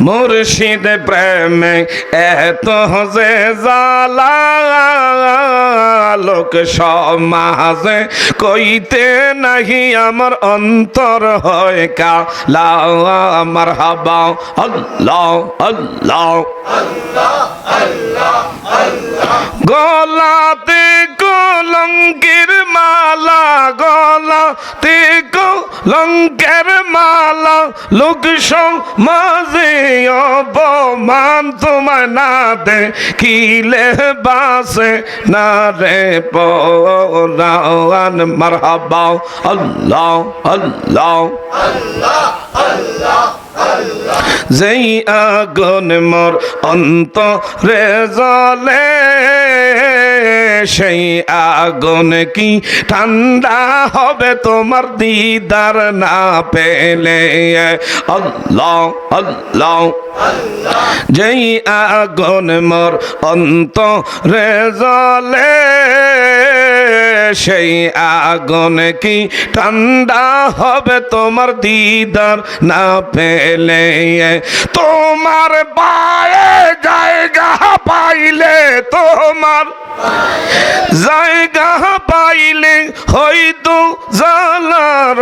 মুর্শিদ প্রেমে এত যে জালা লোক সমাজে কইতে নাহি আমার অন্তর হয় কালা আমার হাবা আল্লাহ আল্লাহ। গলাতে কলঙ্কের মালা, গলাতে কলঙ্কের মালা, লোক সমাজে অপমান তোমার না দে কিলে বাসে না রে পরান মারহাবা। আল্লাহ আল্লাহ। যেই আগুন মোর অন্তরে জলে সেই আগুন কি ঠান্ডা হবে তোমার দিদার না পেলে? যেই আগুন মোর অন্তরে জলে সেই আগুন কি ঠান্ডা হবে তোমার দিদার না পেলে? তোমার পায়ে জায়গা পাইলে তোমার জায়গা পাইলে হয়তো জালার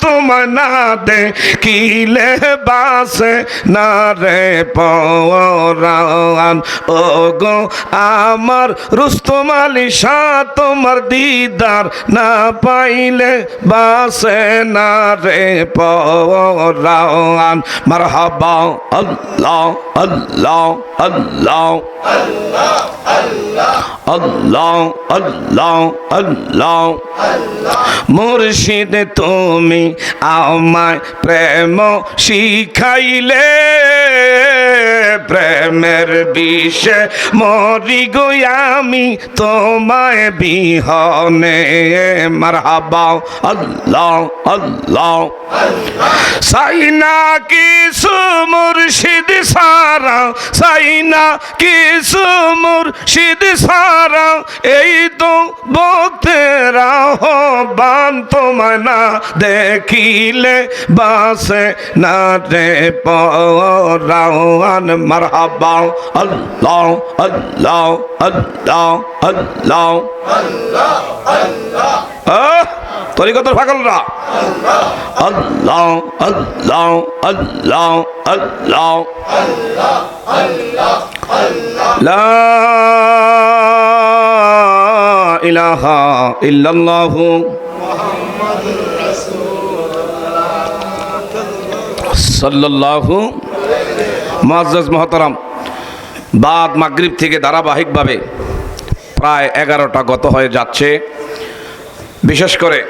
তোমার না দে। কিলে বাসে না রে পরান ও গো আমার রুস্তম আলী শাহ তোমার দিদার না পাইলে বাসে না রে পরান মারহাবা আল্লাহ আল্লাহ আল্লাহ। আল্লাহ আল্লাহ আল্লাহ। মুর্শিদ তুমি আমায় প্রেম শিখাইলে। প্রেমের বিষে মরি গো আমি তোমায় বিহনে। মারহাবা, আল্লাহ আল্লাহ। সাইনা কিছু মুর্শিদ সারা সাইনা কিছু মুর্শিদ সারা। এই তো বক্তেরা বান তোমায় না দেখিলে বাসে না রে পরান মারহাবা। আল্লাহ আল্লাহ আল্লাহ আল্লাহ। আহ তরিকতর ফাগলরা আল্লাহ আল্লাহ আল্লাহ আল্লাহ। লা ইলাহা ইল্লাল্লাহু সাল্লাল্লাহু মুআজ্জাজ মহতারাম বাদ মাগরিব থেকে ধারাবাহিকভাবে প্রায় এগারোটা গত হয়ে যাচ্ছে। বিশেষ করে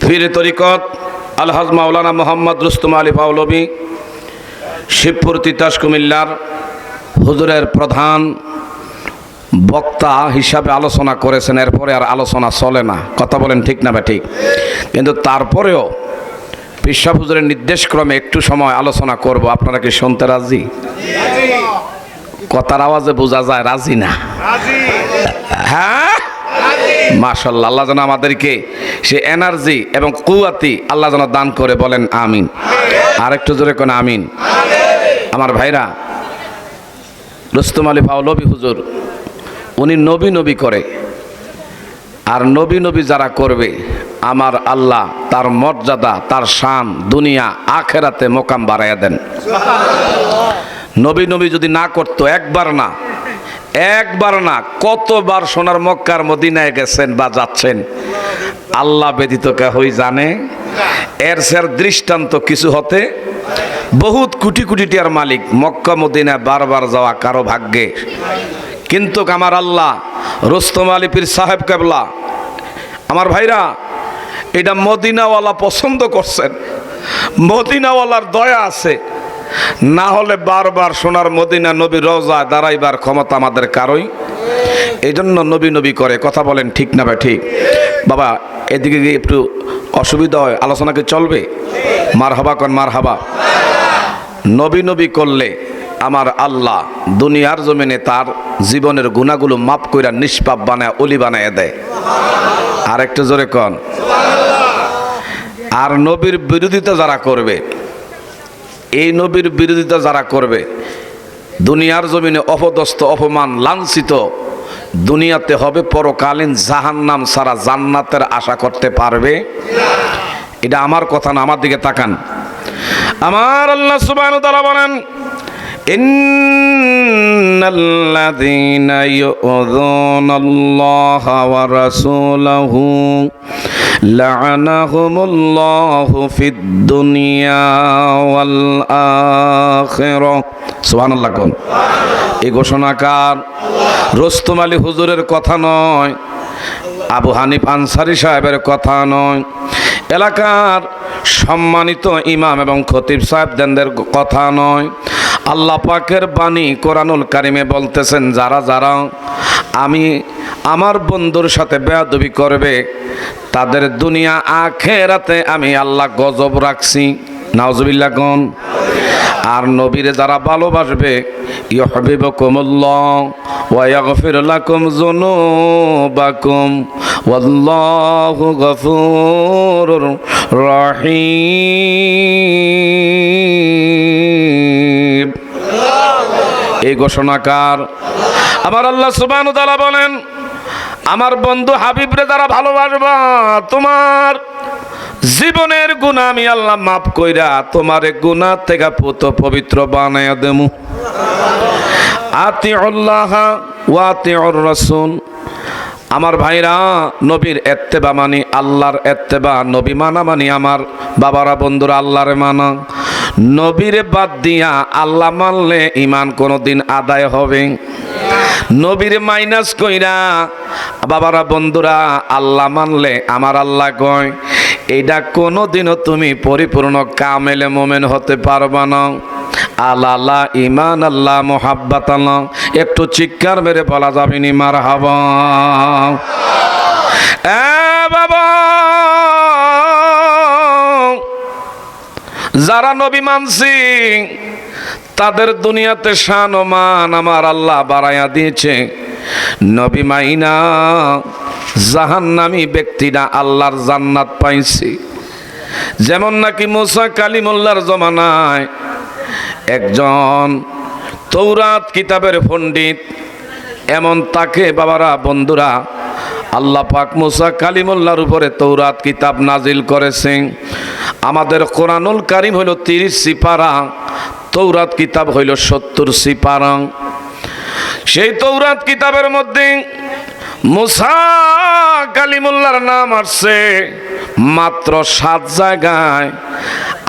ফিরে তরিকত আলহাজ মাওলানা মোহাম্মদ রুস্তম আলী পাউলবী শিবপুর তিতাস কুমিল্লার হুজুরের প্রধান বক্তা হিসাবে আলোচনা করেছেন এরপরে আর আলোচনা চলে না। কথা বলেন ঠিক না বা ঠিক কিন্তু তারপরেও পিসাব হুজুরের নির্দেশক্রমে একটু সময় আলোচনা করব। আপনারা কি শুনতে রাজি? কথার আওয়াজে বোঝা যায় রাজি না। হ্যাঁ? মাশাল্লাহ আল্লাহ যেন আমাদেরকে সে এনার্জি এবং কুয়াতি আল্লাহ যেন দান করে বলেন আমিন। আর একটু জোরে কোন আমিন। আমার ভাইরা রুস্তম আলী পাউলবি হুজুর উনি নবী নবী করে। আর নবী নবী যারা করবে আমার আল্লাহ তার মর্যাদা তার শান দুনিয়া আখেরাতে মোকাম বাড়াইয়া দেন। নবী নবী যদি না করতো একবার না একবার না, কতবার সোনার মক্কার মদিনায় গেছেন বা যাচ্ছেন? আল্লাহ ব্যতীত কেহই জানে। এর সের দৃষ্টান্ত কিছু হতে, বহুত কোটি কোটি টিয়ার মালিক মক্কা মদিনায় বারবার যাওয়া কারও ভাগ্যে। কিন্তু আমার আল্লাহ, রুস্তম আলী পীর সাহেব কেবলা, আমার ভাইরা, এটা মদিনাওয়ালা পছন্দ করছেন। মদিনাওয়ালার দয়া আছে। না হলে বারবার সোনার মদিনা নবী রোজা দাঁড়াইবার ক্ষমতা আমাদের কারোই? এই জন্য নবী নবী করে, কথা বলেন ঠিক না ভাই ঠিক? বাবা, এদিকে গিয়ে একটু অসুবিধা হয়, আলোচনা কি চলবে? মার হাবা কন মার হাবা নবী নবী করলে আমার আল্লাহ দুনিয়ার জমিনে তার জীবনের গুণাগুলো মাপ কইরা নিষ্পাপ বানায়, অলি বানায় দেয়। আর একটু জোরে কন। আর নবীর বিরোধিতা যারা করবে এই নবীর বিরোধিতা যারা করবে, দুনিয়ার জমিনে অপদস্থ, অপমান, লাঞ্ছিত, দুনিয়াতে হবে পরকালীন জাহান্নাম সারা জান্নাতের আশা করতে পারবে। এটা আমার কথা না, আমার দিকে তাকান। আমার আল্লাহ ওয়া তাআলা বলেন, ইন্নাল্লাযীনা ইউযুনাল্লাহা ওয়া রাসূলাহু লা'নাহুমুল্লাহু ফিদ দুনিয়া ওয়াল আখিরাহ সুবহানাল্লাহ কোন। এই ঘোষণাকার রোস্তম আলী হুজুরের কথা নয়, আবু হানিফ আনসারি সাহেবের কথা নয়। এলাকার সম্মানিত ইমাম এবং খতিব সাহেবদের কথা নয়। আল্লাহ পাকের বাণী কোরআনুল কারিমে বলতেছেন, যারা যারা, আমি আমার বন্ধুর সাথে বেয়াদবি করবে তাদের দুনিয়া আখেরাতে আমি আল্লাহ গজব রাখছি। নাওজবিল্লা গন আর নবীরে যারা ভালোবাসবে ইহবিবকুমুল্লাহ ওয়া ইয়াগফির লাকুম যুনুবাকুম ওয়াল্লাহু গফুরুর রহিম। এই ঘোষণাকার। আমার আল্লাহ সুবহানাহু ওয়া তাআলা বলেন আমার বন্ধু হাবিবরে যারা ভালোবাসবা, তোমার জীবনের গুণা আমি আল্লাহ মাফ কইরা তোমার গুণা থেকে পুত পবিত্র বানায় দেমু। আতি আল্লাহ ওয়াতি রসুল। আমার ভাইরা, নবীর এত্তেবা মানি, আল্লাহর এত্তেবা, নবী মানা মানি আমার। বাবারা, বন্ধুরা, আল্লাহরে মানা। নবীরে বাদ দিয়া আল্লাহ মানলে ইমান কোনোদিন আদায় হবে। নবীর মাইনাস কইরা, বাবারা বন্ধুরা, আল্লাহ মানলে আমার আল্লাহ কয় এইটা কোনোদিনও তুমি পরিপূর্ণ কামেলে মোমেন হতে পারবা না। আল্লাহ ইমান আল্লাহ মোহাব্বাত একটু চিৎকার মেরে বলা যাবে নি মার হাবা বাবা! যারা নবী মানছি তাদের দুনিয়াতে শান ও মান আমার আল্লাহ বাড়াইয়া দিয়েছে। নবী মাইনা, জাহান্নামী ব্যক্তিরা আল্লাহর জান্নাত পাইছে। যেমন নাকি মুসা কালিমুল্লার জমানায় একজন তৌরাত কিতাবের পণ্ডিত, এমন তাকে বাবারা, বন্ধুরা, আল্লাহ পাক মুসা কালিমুল্লার উপরে তৌরাত কিতাব নাজিল করেছেন। আমাদের কোরআনুল কারিম হইল তিরিশ সিপারা তৌরাত কিতাব হইল সত্তর সিপারা। সেই তৌরাত কিতাবের মধ্যে মুসা কালিমুল্লার নাম আসছে মাত্র সাত জায়গায়,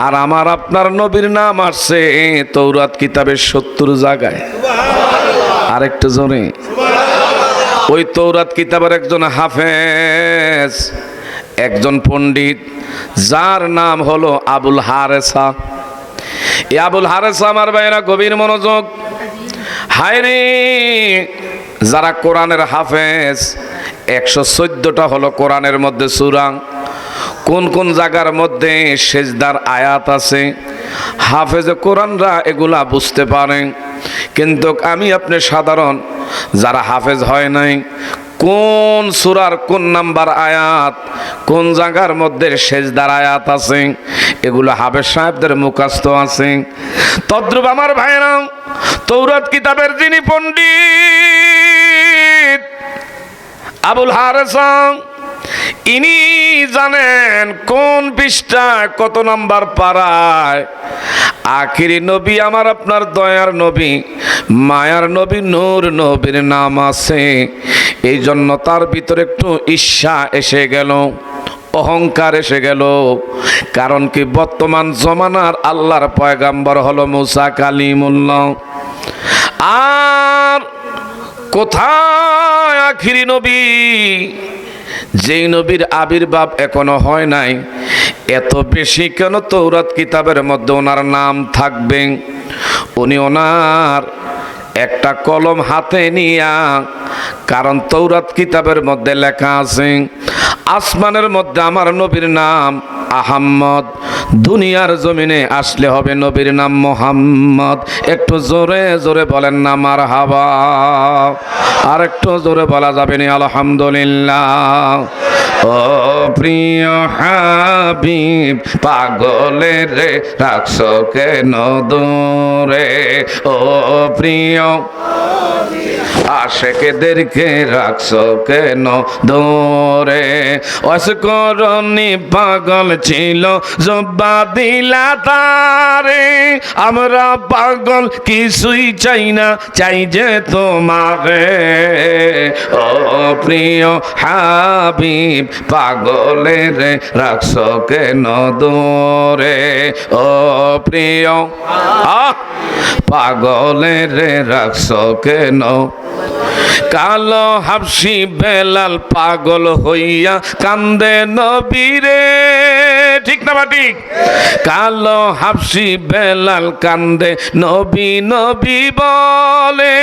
আর আমার আপনার নবীর নাম আসছে তৌরাত কিতাবের সত্তর জায়গায়। আরেকটু জোরে। ওই তৌরাত কিতাবের একজন হাফেজ, একজন পণ্ডিত, যার নাম হলো আবুল হারেসা। এই আবুল হারেস, আমার ভাইরা গভীর মনোযোগ। হায়রে, যারা কোরআনের হাফেজ, একশো চোদ্দটা হলো কোরআনের মধ্যে সুরাং। কোন কোন জায়গার মধ্যে সেজদার আয়াত আছে? হাফেজে কোরআনরা এগুলা বুঝতে পারেন কিন্তু আমি আপনি সাধারণ, যারা হাফেজ হয় নাই, কোন সুরার কোন নাম্বার আয়াত, কোন জায়গার মধ্যে সেজদার আয়াত আছে? এগুলো হাবের সাহেবদের মুখাস্ত আছে। তদ্রুপ আমার ভাইরা তৌরাত কিতাবের যিনি পণ্ডিত আবুল হারেসং, ইনি জানেন কোন পৃষ্ঠায় কত নাম্বার পাড়ায়। আখিরি নবী আমার আপনার দয়ার নবী, মায়ার নবী, নূর নবীর নাম আছে। এই জন্য তার ভিতরে একটু ঈর্ষা এসে গেল, অহংকার এসে গেল। কারণ কি বর্তমান জমানার আল্লাহর পয়গাম্বর হলো মুসা কালিমুল্লাহ। আর কোথায় আখিরি নবী? যেই নবীর আবির্ভাব এখনও হয় নাই, এত বেশি কেন তৌরাত কিতাবের মধ্যে ওনার নাম থাকবে? উনি ওনার একটা কলম হাতে নিয়া, কারণ তৌরাত কিতাবের মধ্যে লেখা আছে, আসমানের মধ্যে আমার নবীর নাম আহাম্মদ দুনিয়ার জমিনে আসলে হবে নবীর নাম মোহাম্মদ। একটু জোরে জোরে বলেন না মার হাবা আর একটু জোরে বলা যাবে না, আলহামদুলিল্লাহ। ও প্রিয় হাবিব, পাগলের রে রাখছো কেন দূরে ও প্রিয় আশেকেদেরকে রাখছো কেন দূরে অসকরণী পাগল ছিল, জব্বা দিলা তারে, আমরা পাগল কিছুই চাই না, চাই যে তোমারে। ও প্রিয় হাবিব, পাগলের রাখছো কেন দূরে ও প্রিয় পাগলের রাখছো কেন কালো হাফসি বেলাল পাগল হইয়া কান্দে নবীরে। ঠিক না বা ঠিক কালো হাফসি বেলাল কান্দে, নবী নবী বলে,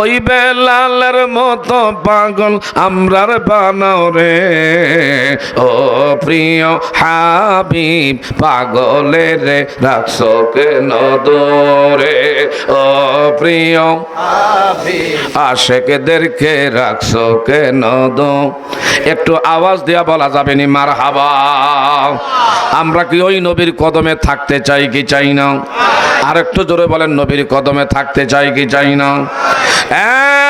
ওই বেলালের মতো পাগল আমরার বানাও রে। ও প্রিয় হাবিব, পাগলের রাখছো কেন দোরে ও প্রিয় আশেকেদেরকে রাখছো কেন দো একটু আওয়াজ দেয়া বলা যাবে নি মার হাবা আমরা কি ওই নবীর কদমে থাকতে চাই কি চাই না? আর একটু জোরে বলেন, নবীর কদমে থাকতে চাই কি চাই না?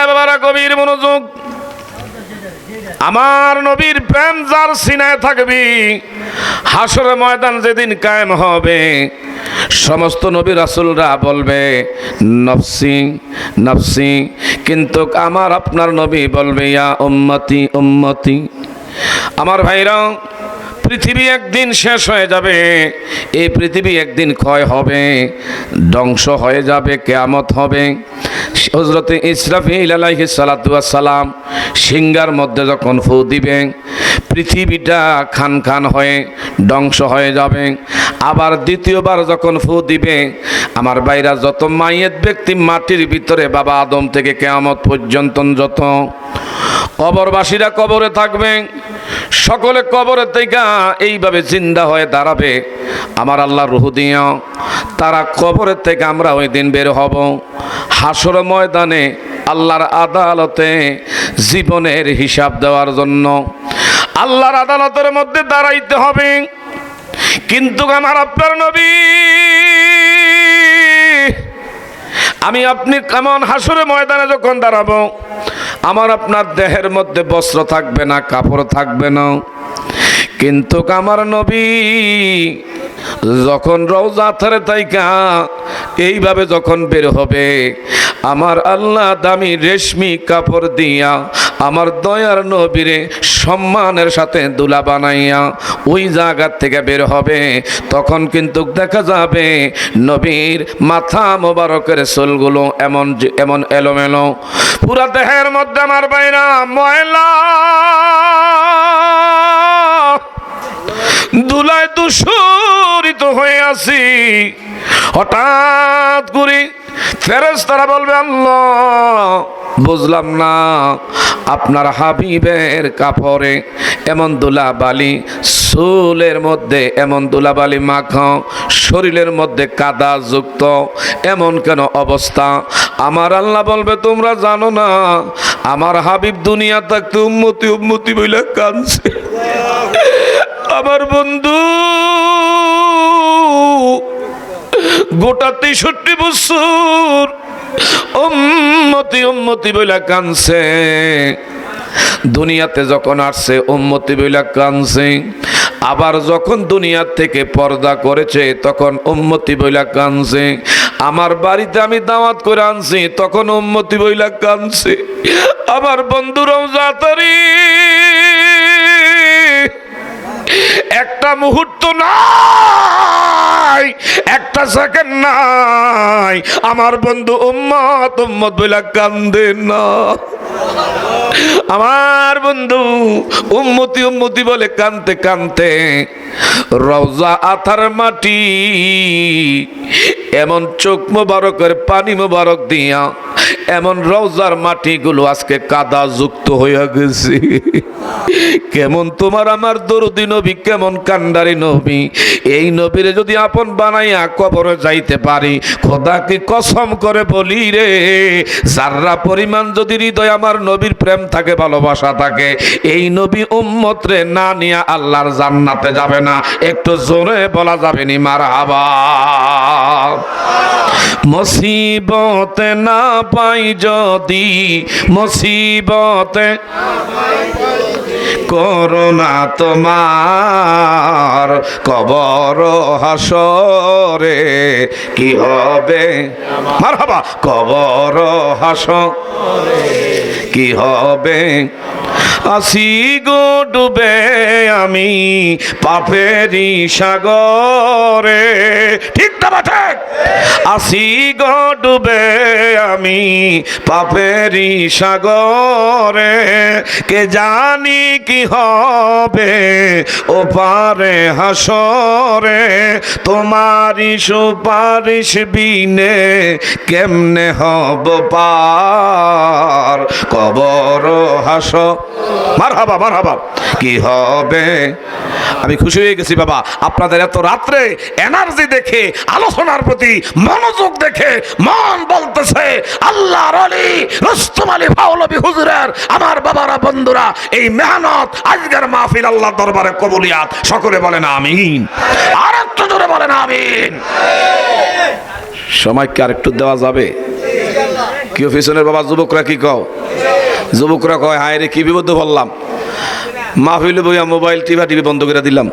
বাবারা কবির মনোযোগ। আমার নবীর প্রেম যার সিনায় থাকবি হাসরের ময়দান যেদিন কায়েম হবে, সমস্ত নবী রাসুলরা বলবে, নফসি নফসি। কিন্তু আমার আপনার নবী বলবে, ইয়া উম্মতি উম্মতি। আমার ভাইরা পৃথিবী একদিন শেষ হয়ে যাবে, এই পৃথিবী একদিন ক্ষয় হবে, ধ্বংস হয়ে যাবে, কেয়ামত হবে। হজরতে ইসরাফিল আলাইহি সালাম সিঙ্গার মধ্যে যখন ফু দিবে, পৃথিবীটা খান খান হয়ে ধ্বংস হয়ে যাবে। আবার দ্বিতীয়বার যখন ফু দিবে, আমার বাইরা যত মাইয়ের ব্যক্তি মাটির ভিতরে বাবা আদম থেকে কেয়ামত পর্যন্ত যত কবরবাসীরা কবরে থাকবে সকলে কবরে থেকে এইভাবে জিন্দা হয়ে দাঁড়াবে। আমার আল্লাহ রুহু দিয়া তারা কবরের থেকে আমরা ওই দিন বের হব। হাসর ময়দানে আল্লাহর আদালতে জীবনের হিসাব দেওয়ার জন্য আল্লাহর আদালতের মধ্যে দাঁড়াইতে হবে। কিন্তু আমার আপনার নবী, আমি আপনি কেমন হাসুরে ময়দানে যখন দাঁড়াবো আমার আপনার দেহের মধ্যে বস্ত্র থাকবে না, কাপড় থাকবে না। কিন্তু আমার নবী যখন রওজা থারে তাইকা, এইভাবে যখন বের হবে আমার আল্লাহ দামি রেশমি কাপড় দিয়া আমার দয়ার নবীরে সম্মানের সাথে দুলা বানাইয়া ওই জায়গার থেকে বের হবে। তখন কিন্তু দেখা যাবে নবীর মাথা মোবারকের চুলগুলো এমন এমন এলোমেলো। পুরা দেহের মধ্যে আমার বাইরা ময়লা। দুলায় দূষরিত হয়ে আছি। হঠাৎ করে ফেরেস তারা বলবে, আল্লাহ, বুঝলাম না, আপনার হাবিবের কাপড়ে এমন দুলাবালি, চুলের মধ্যে এমন দুলাবালি মাখ, শরীরের মধ্যে কাদা যুক্ত, এমন কেন অবস্থা? আমার আল্লাহ বলবে, তোমরা জানো না, আমার হাবিব দুনিয়া থাকতে উন্মতি উন্মতি বইলে কাঁদছে। আমার বন্ধু, গোটা তেষট্টি বছর উম্মতি উম্মতি বইলা কানছে দুনিয়াতে যখন আসছে, উম্মতি বইলা কানছে আবার যখন দুনিয়ার থেকে পর্দা করেছে, তখন উম্মতি বইলা কানছে আমার বাড়িতে আমি দাওয়াত করে আনছি, তখন উম্মতি বইলা কানছে আমার বন্ধুরাও যাতারি একটা মুহূর্ত নাই, একটা সেকেন্ড নাই। আমার বন্ধু উম্মত উম্মত বইলা কান্দে না। আমার বন্ধু উম্মতি উম্মতি বলে কানতে কানতে, রওজা আথার মাটি এমন চোখ মোবারকের পানি মোবারক দিয়া, এমন রওজার মাটিগুলো আজকে কাদা যুক্ত হইয়া গেছে। কেমন তোমার আমার দরদি নবী, কেমন কান্ডারি নবী। এই নবীরে যদি আপন বানাইয়া কবরে যাইতে পারি খোদাকে কসম করে বলি রে? যার্রা পরিমাণ যদি হৃদয় আমার নবীর প্রেম থাকে, ভালোবাসা থাকে, এই নবী উম্মত রে না নিয়া আল্লাহর জান্নাতে যাবে না। একটু জোরে বলা যাবে নি মার হাবা মুসিবতে না পাই যদি, মুসিবতে করোনা তোমার কবর হাসরে, কি হবে? মার হাবা কবর হাস কি হবে? আসি গো ডুবে আমি পাপেরি সাগরে। ঠিক না বা আসি গো ডুবে আমি পাপেরি সাগরে। কে জানি কি হবে ও পারে হাসরে। তোমারি সুপারিশ বিনে কেমনে হব পার? কবর হাস মার হাবা হাবা কি হবে? আমি খুশি হয়ে গেছি, বাবা। আপনাদের এত রাত্রে এনার্জি দেখে, আলোচনার প্রতি মনোযোগ দেখে মন বলতেছে, আল্লাহর আলী হুজুরের আমার বাবারা, বন্ধুরা, এই মেহনত আজকের মাহফিল আল্লাহ দরবারে কবুলিয়াত। সকলে বলেন আমিন। আর একটু জোরে বলেন আমিন। সময় কি আরেকটু দেওয়া যাবে? কি পিছনের বাবা, যুবকরা কি কও? যুবকরা কয়, হায় রে, কি বিপদ বললাম? মাহফিলে বইয়া মোবাইল, টিভা টিভি বন্ধ করে দিলাম।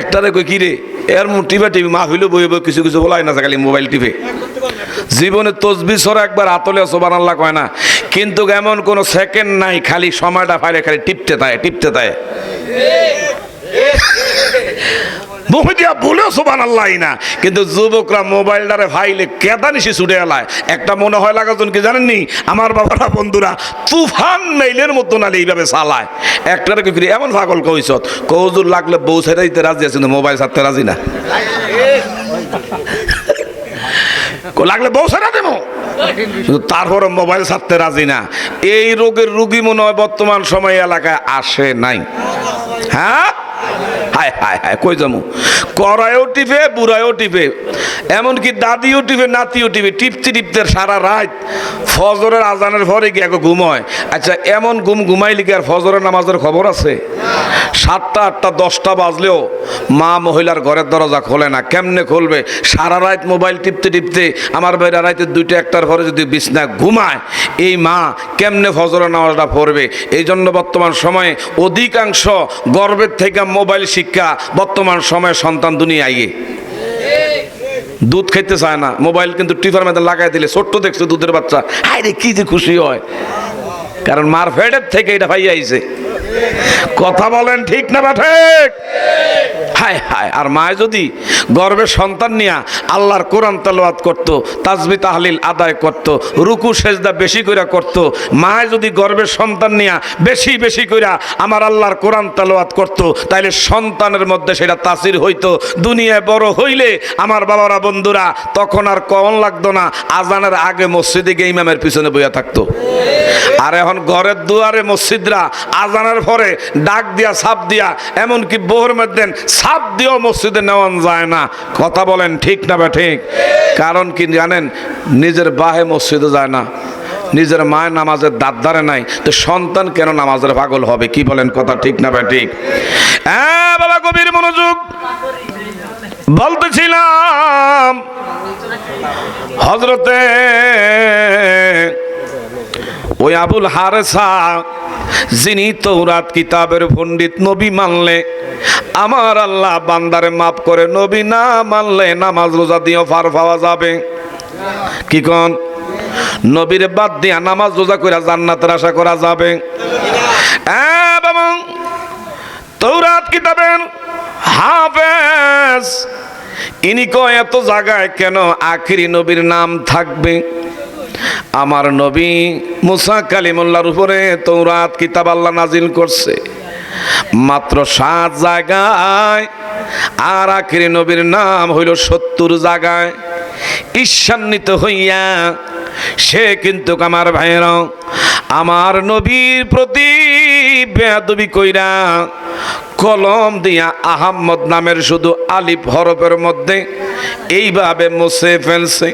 একটারে কই কি রে, এর টিভা টিভি মাহফিলে বই বই কিছু কিছু বলাই না খালি মোবাইল, টিভে? জীবনে তসবি সরা একবার আতলে সোবান আল্লাহ কয় না, কিন্তু এমন কোনো সেকেন্ড নাই, খালি সময়টা ফাইলে খালি টিপতে তাই টিপতে তাই মহিদিয়া বলেও সোবান আল্লাহ না। কিন্তু যুবকরা মোবাইলটারে ভাইলে কেদানিসি ছুটে এলায় একটা মনে হয় লাগাজন কি জানেননি? আমার বাবারা, বন্ধুরা, তুফান মেইলের মতো নালে এইভাবে চালায়। একটারে কি এমন পাগল কইছত কৌজুর লাগলে বউ ছেড়ে দিতে রাজি আছে, কিন্তু মোবাইল ছাড়তে রাজি না। লাগলে বউ ছেড়ে দেবো? তারপরে মোবাইল ছাড়তে রাজি না। এই রোগের রুগী মনে হয় বর্তমান সময় এলাকায় আসে নাই। হ্যাঁ? হায় হায় হায়, কই যামু করায়ও টিপে, বুড়ায়ও টিপে, এমনকি দাদিও টিপে, নাতিও টিপে, টিপতে টিপতে সারা রাত ফজরের আজানের পরে গিয়ে একো ঘুমোয়। আচ্ছা এমন ঘুম ঘুমাইলি কি আর ফজরের নামাজের খবর আছে? সাতটা, আটটা, দশটা বাজলেও মা মহিলার ঘরের দরজা খোলে না। কেমনে খুলবে? সারা রাত মোবাইল টিপতে টিপতে আমার বাইরে রাতে দুইটা, একটার পরে যদি বিছনা ঘুমায়, এই মা কেমনে ফজরের নামাজটা পড়বে? এই জন্য বর্তমান সময়ে অধিকাংশ গর্বের থেকে মোবাইল শিক্ষা বর্তমান সময়ে সন্তান দুনিয়া আইয়ে। দুধ খেতে চায় না, মোবাইল কিন্তু টিফার মধ্যে লাগাই দিলে, ছোট্ট দেখছে দুধের বাচ্চা হাই রে, কি যে খুশি হয়। কারণ মার ফেডের থেকে এটা ভাই আইছে। কথা বলেন ঠিক না বা ঠিক? হায় হায়, আর মায় যদি গর্বের সন্তান নিয়া আল্লাহর কোরআন তালোয়াত করত, তাজবি তাহলিল আদায় করত, রুকু সেজদা বেশি কইরা করত, মায় যদি গর্বের সন্তান নিয়া বেশি বেশি কইরা আমার আল্লাহর কোরআন তালোয়াত করত, তাইলে সন্তানের মধ্যে সেটা তাসির হইতো। দুনিয়ায় বড় হইলে আমার বাবারা বন্ধুরা, তখন আর কন লাগতো না, আজানের আগে মসজিদে গিয়ে ইমামের পিছনে বইয়া থাকতো। আর ঘরের দুয়ারে মসজিদরা আজানের পরে ডাক দিয়া সাপ দিয়া, এমনকি বোহর মধ্যে ছাপ দিয়েও মসজিদে নেওয়ান যায় না। কথা বলেন ঠিক না বা ঠিক? কারণ কি জানেন? নিজের বাহে মসজিদে যায় না। নিজের মায়ের নামাজের দাঁত নাই। তো সন্তান কেন নামাজের পাগল হবে? কি বলেন কথা ঠিক না বা ঠিক? হ্যাঁ বাবা, গভীর মনোযোগ। বলতেছিলাম হজরতে ওই আবুল হারেসা, যিনি তৌরাত কিতাবের পণ্ডিত নবী মানলে, আমার আল্লাহ বান্দারে মাফ করে নবী না মানলে নামাজ রোজা দিয়েও ফার পাওয়া যাবে। কি কন? নবীর বাদ দিয়া নামাজ রোজা করে জান্নাতের আশা করা যাবে। তৌরাত কিতাবের হাফেজ, ইনি কয় এত জায়গায় কেন আখিরি নবীর নাম থাকবে? আমার নবী মুসা কালিমুল্লার উপরে তৌরাত কিতাব আল্লাহ নাজিল করছে। মাত্র সাত জায়গায় আর আখিরি নবীর নাম হইল সত্তর জায়গায়। ঈর্ষান্বিত হইয়া সে কিন্তু আমার ভাইয়ের, আমার নবীর প্রতি বেয়াদবি কইরা কলম দিয়া আহাম্মদ নামের শুধু আলিফ হরফের মধ্যে এইভাবে মুছে ফেলছে।